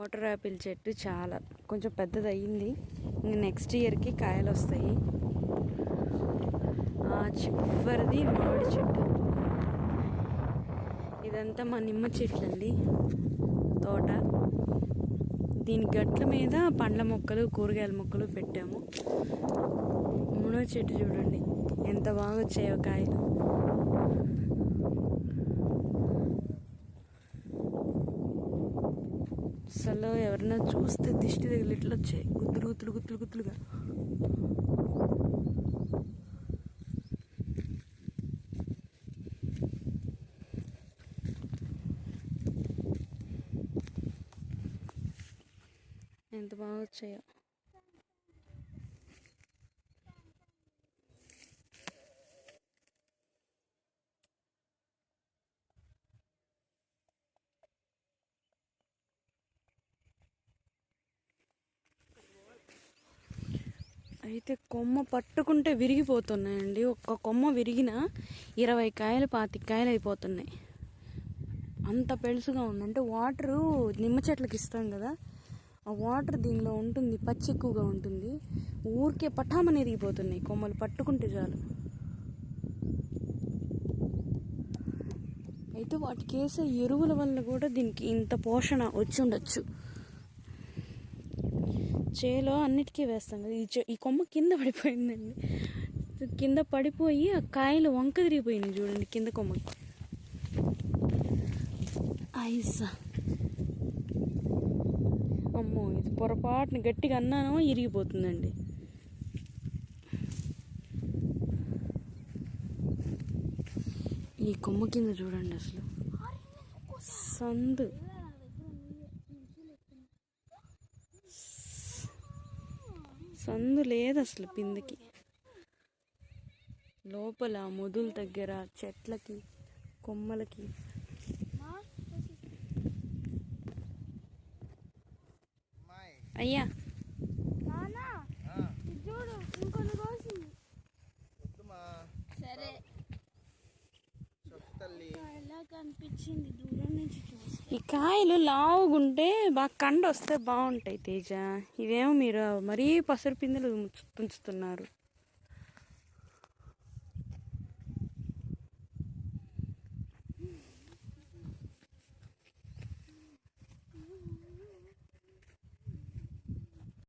Water Apple చెట్టు చాలా కొంచెం పెద్దది అయ్యింది నెక్స్ట్ ఇయర్కి కాయలు వస్తాయి ఆ చివరిది మామిడి చెట్టు. ఇదంతా మా నిమ్మ చెట్లు అండి తోట. దీని గట్ల మీద పండ్ల మొక్కలు కూరగాయల మొక్కలు పెట్టాము. మునగ చెట్టు చూడండి ఎంత బాగా వచ్చాయో కాయలు. అసలు ఎవరైనా చూస్తే దిష్టి తగిలి ఇట్లా వచ్చాయి. గుత్తులు గుత్తులు గుత్తులు గుత్తులుగా. ఎంత బాగా వచ్చాయో. అయితే కొమ్మ పట్టుకుంటే విరిగిపోతున్నాయండి. ఒక్క కొమ్మ విరిగిన ఇరవై కాయలు పాతి కాయలు అయిపోతున్నాయి. అంత పెలుసుగా ఉంది. అంటే వాటరు నిమ్మ చెట్లకి ఇస్తాం కదా ఆ వాటర్ దీనిలో ఉంటుంది పచ్చి ఎక్కువగా ఉంటుంది. ఊరికే పటామని ఎరిగిపోతున్నాయి కొమ్మలు పట్టుకుంటే చాలు. అయితే వాటికి వేసే ఎరువుల వల్ల కూడా దీనికి ఇంత పోషణ వచ్చి ఉండొచ్చు. చేలో అన్నిటికీ వేస్తాం కదా ఈ చే ఈ కొమ్మ కింద పడిపోయిందండి. కింద పడిపోయి ఆ కాయలు వంక తిరిగిపోయినాయి చూడండి కింద కొమ్మకి ఐసా. అమ్మో ఇది పొరపాటున గట్టిగా అన్నానో ఇరిగిపోతుందండి. ఈ కొమ్మ కింద చూడండి అసలు. సందు. సందు లేదు అసలు పిందికి. లోపల మొదుల దగ్గర చెట్లకి కొమ్మలకి. అయ్యా. సరే. కనిపించింది? దూరం ఈ కాయలు లావుగుంటే బాగా కండ వస్తే బాగుంటాయి తేజ. ఇవేమో మీరు మరీ పసరు పిందెలు ఉంచు-